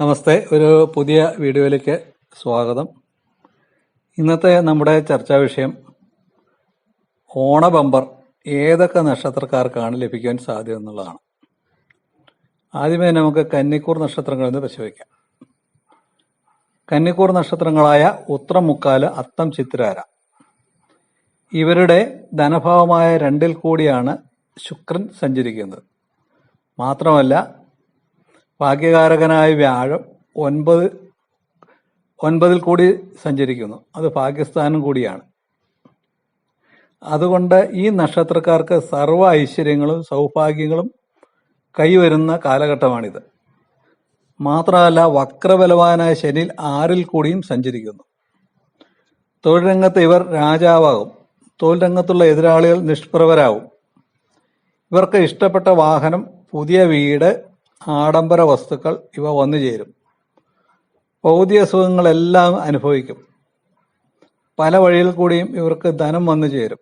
നമസ്തേ ഒരു പുതിയ വീഡിയോയിലേക്ക് സ്വാഗതം. ഇന്നത്തെ നമ്മുടെ ചർച്ചാ വിഷയം ഓണ ബമ്പർ ഏതൊക്കെ നക്ഷത്രക്കാർക്കാണ് ലഭിക്കാൻ സാധ്യത എന്നുള്ളതാണ്. ആദ്യമേ നമുക്ക് കന്നിക്കൂർ നക്ഷത്രങ്ങളിൽ നിന്ന് പരിശോധിക്കാം. കന്നിക്കൂർ നക്ഷത്രങ്ങളായ ഉത്രം മുക്കാൽ അത്തം ചിത്രാര ഇവരുടെ ധനഭാവമായ രണ്ടിൽ കൂടിയാണ് ശുക്രൻ സഞ്ചരിക്കുന്നത്. മാത്രമല്ല ഭാഗ്യകാരകനായ വ്യാഴം ഒൻപത് ഒൻപതിൽ കൂടി സഞ്ചരിക്കുന്നു. അത് പാകിസ്ഥാനും കൂടിയാണ്. അതുകൊണ്ട് ഈ നക്ഷത്രക്കാർക്ക് സർവ ഐശ്വര്യങ്ങളും സൗഭാഗ്യങ്ങളും കൈവരുന്ന കാലഘട്ടമാണിത്. മാത്രമല്ല വക്രബലവാനായ ശനിൽ ആറിൽ കൂടിയും സഞ്ചരിക്കുന്നു. തൊഴിൽ രംഗത്ത് ഇവർ രാജാവാകും. തൊഴിൽ രംഗത്തുള്ള എതിരാളികൾ നിഷ്പ്രഭരാകും ഇവർക്ക് ഇഷ്ടപ്പെട്ട വാഹനം പുതിയ വീട് ആഡംബര വസ്തുക്കൾ ഇവ വന്നു ചേരും. ഭൗതിക സുഖങ്ങളെല്ലാം അനുഭവിക്കും. പല വഴിയിൽ കൂടിയും ഇവർക്ക് ധനം വന്നു ചേരും.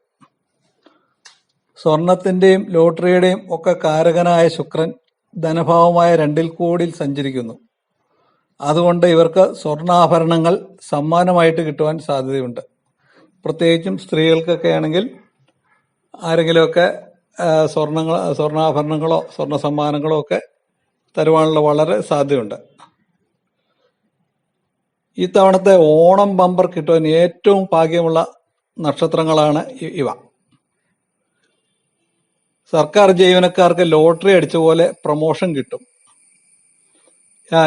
സ്വർണത്തിന്റെയും ലോട്ടറിയുടെയും ഒക്കെ കാരകനായ ശുക്രൻ ധനഭാവമായ രണ്ടിൽ കോടിയിൽ സഞ്ചരിക്കുന്നു. അതുകൊണ്ട് ഇവർക്ക് സ്വർണാഭരണങ്ങൾ സമ്മാനമായിട്ട് കിട്ടുവാൻ സാധ്യതയുണ്ട്. പ്രത്യേകിച്ചും സ്ത്രീകൾക്കൊക്കെ ആണെങ്കിൽ ആരെങ്കിലുമൊക്കെ സ്വർണങ്ങൾ സ്വർണാഭരണങ്ങളോ സ്വർണ സമ്മാനങ്ങളോ ഒക്കെ തരുവാനുള്ള വളരെ സാധ്യതയുണ്ട്. ഈ തവണത്തെ ഓണം ബമ്പർ കിട്ടുവാൻ ഏറ്റവും ഭാഗ്യമുള്ള നക്ഷത്രങ്ങളാണ് ഇവ. സർക്കാർ ജീവനക്കാർക്ക് ലോട്ടറി അടിച്ച പോലെ പ്രൊമോഷൻ കിട്ടും.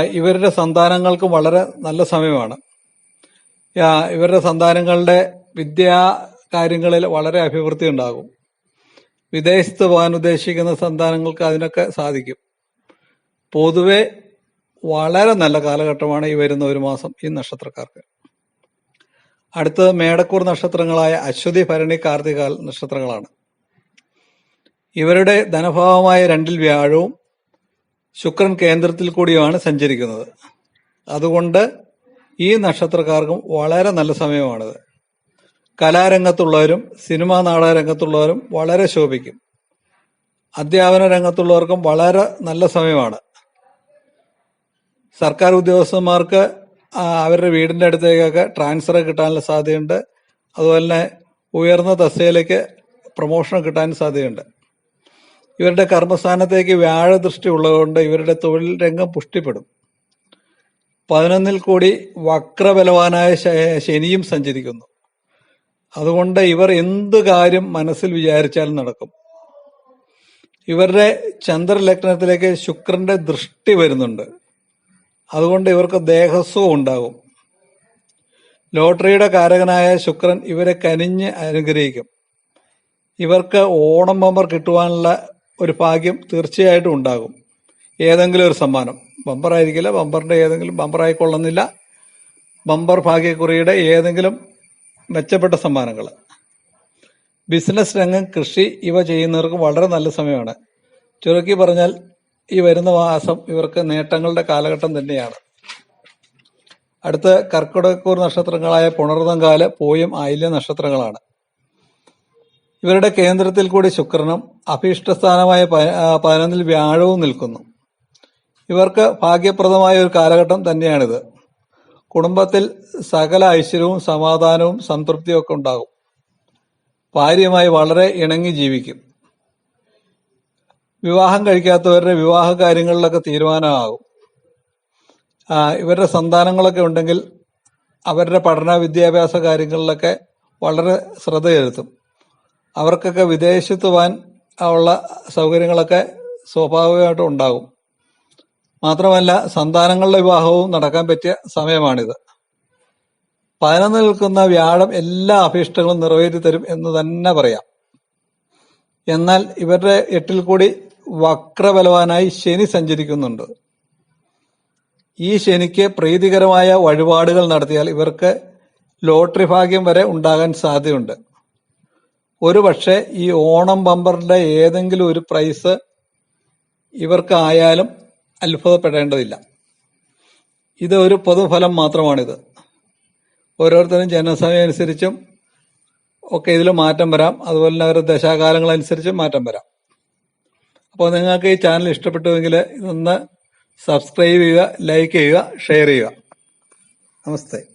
ഇവരുടെ സന്താനങ്ങൾക്കും വളരെ നല്ല സമയമാണ്. ഇവരുടെ സന്താനങ്ങളുടെ വിദ്യാ കാര്യങ്ങളിൽ വളരെ അഭിവൃദ്ധി ഉണ്ടാകും. വിദേശത്ത് പോകാൻ ഉദ്ദേശിക്കുന്ന സന്താനങ്ങൾക്ക് അതിനൊക്കെ സാധിക്കും. പൊതുവെ വളരെ നല്ല കാലഘട്ടമാണ് ഈ വരുന്ന ഒരു മാസം ഈ നക്ഷത്രക്കാർക്ക്. അടുത്തത് മേടക്കൂർ നക്ഷത്രങ്ങളായ അശ്വതി ഭരണി കാർത്തിക നക്ഷത്രങ്ങളാണ്. ഇവരുടെ ധനഭാവമായ രണ്ടിൽ വ്യാഴവും ശുക്രൻ കേന്ദ്രത്തിൽ കൂടിയുമാണ് സഞ്ചരിക്കുന്നത്. അതുകൊണ്ട് ഈ നക്ഷത്രക്കാർക്കും വളരെ നല്ല സമയമാണിത്. കലാരംഗത്തുള്ളവരും സിനിമാ നാടക രംഗത്തുള്ളവരും വളരെ ശോഭിക്കും. അധ്യാപന രംഗത്തുള്ളവർക്കും വളരെ നല്ല സമയമാണ്. സർക്കാർ ഉദ്യോഗസ്ഥന്മാർക്ക് അവരുടെ വീടിന്റെ അടുത്തേക്കൊക്കെ ട്രാൻസ്ഫർ കിട്ടാനുള്ള സാധ്യതയുണ്ട്. അതുപോലെ തന്നെ ഉയർന്ന തസ്തികയിലേക്ക് പ്രൊമോഷൻ കിട്ടാൻ സാധ്യതയുണ്ട്. ഇവരുടെ കർമ്മസ്ഥാനത്തേക്ക് വ്യാഴ ദൃഷ്ടി ഉള്ളതുകൊണ്ട് ഇവരുടെ തൊഴിൽ രംഗം പുഷ്ടിപ്പെടും. പതിനൊന്നിൽ കൂടി വക്രബലവാനായ ശനിയും സഞ്ചരിക്കുന്നു. അതുകൊണ്ട് ഇവർ എന്ത് കാര്യം മനസ്സിൽ വിചാരിച്ചാലും നടക്കും. ഇവരുടെ ചന്ദ്രലഗ്നത്തിലേക്ക് ശുക്രന്റെ ദൃഷ്ടി വരുന്നുണ്ട്. അതുകൊണ്ട് ഇവർക്ക് ദേഹസ്വം ഉണ്ടാകും. ലോട്ടറിയുടെ കാരകനായ ശുക്രൻ ഇവരെ കനിഞ്ഞ് അനുഗ്രഹിക്കും. ഇവർക്ക് ഓണം ബമ്പർ കിട്ടുവാനുള്ള ഒരു ഭാഗ്യം തീർച്ചയായിട്ടും ഉണ്ടാകും. ഏതെങ്കിലും ഒരു സമ്മാനം. ബമ്പർ ആയിരിക്കില്ല ബമ്പറിന്റെ ഏതെങ്കിലും ബമ്പർ ആയിക്കൊള്ളുന്നില്ല ബമ്പർ ഭാഗ്യക്കുറിയുടെ ഏതെങ്കിലും മെച്ചപ്പെട്ട സമ്മാനങ്ങൾ. ബിസിനസ് രംഗം കൃഷി ഇവ ചെയ്യുന്നവർക്ക് വളരെ നല്ല സമയമാണ്. ചുരുക്കി പറഞ്ഞാൽ ഈ വരുന്ന മാസം ഇവർക്ക് നേട്ടങ്ങളുടെ കാലഘട്ടം തന്നെയാണ്. അടുത്ത കർക്കിടകൂർ നക്ഷത്രങ്ങളായ പുണർതങ്കാൽ പോയും ആയില്യ നക്ഷത്രങ്ങളാണ്. ഇവരുടെ കേന്ദ്രത്തിൽ കൂടി ശുക്രനും അഭീഷ്ടസ്ഥാനമായ പതിനൊന്നിൽ വ്യാഴവും നിൽക്കുന്നു. ഇവർക്ക് ഭാഗ്യപ്രദമായ ഒരു കാലഘട്ടം തന്നെയാണിത്. കുടുംബത്തിൽ സകല ഐശ്വര്യവും സമാധാനവും സംതൃപ്തിയും ഒക്കെ ഉണ്ടാകും. ഭാര്യയുമായി വളരെ ഇണങ്ങി ജീവിക്കും. വിവാഹം കഴിക്കാത്തവരുടെ വിവാഹ കാര്യങ്ങളിലൊക്കെ തീരുമാനമാകും. ഇവരുടെ സന്താനങ്ങളൊക്കെ ഉണ്ടെങ്കിൽ അവരുടെ പഠന വിദ്യാഭ്യാസ കാര്യങ്ങളിലൊക്കെ വളരെ ശ്രദ്ധ ചെലുത്തും. അവർക്കൊക്കെ വിദേശത്ത് പോകാൻ ഉള്ള സൗകര്യങ്ങളൊക്കെ സ്വാഭാവികമായിട്ടും ഉണ്ടാകും. മാത്രമല്ല സന്താനങ്ങളുടെ വിവാഹവും നടക്കാൻ പറ്റിയ സമയമാണിത്. പതിനൊന്ന് നിൽക്കുന്ന വ്യാഴം എല്ലാ അഭീഷ്ടങ്ങളും നിറവേറ്റി തരും എന്ന് തന്നെ പറയാം. എന്നാൽ ഇവരുടെ എട്ടിൽ കൂടി വക്രബലവാനായി ശനി സഞ്ചരിക്കുന്നുണ്ട്. ഈ ശനിക്ക് പ്രീതികരമായ വഴിപാടുകൾ നടത്തിയാൽ ഇവർക്ക് ലോട്ടറി ഭാഗ്യം വരെ ഉണ്ടാകാൻ സാധ്യതയുണ്ട്. ഒരുപക്ഷെ ഈ ഓണം ബമ്പറിന്റെ ഏതെങ്കിലും ഒരു പ്രൈസ് ഇവർക്ക് ആയാലും അത്ഭുതപ്പെടേണ്ടതില്ല. ഇത് ഒരു പൊതുഫലം മാത്രമാണിത്. ഓരോരുത്തരും ജനസമയം അനുസരിച്ചും ഒക്കെ ഇതിൽ മാറ്റം വരാം. അതുപോലെ തന്നെ അവരുടെ ദശാകാലങ്ങളനുസരിച്ചും മാറ്റം വരാം. അപ്പോൾ നിങ്ങൾക്ക് ഈ ചാനൽ ഇഷ്ടപ്പെട്ടുവെങ്കിൽ ഇതൊന്ന് സബ്സ്ക്രൈബ് ചെയ്യുക ലൈക്ക് ചെയ്യുക ഷെയർ ചെയ്യുക. നമസ്തേ.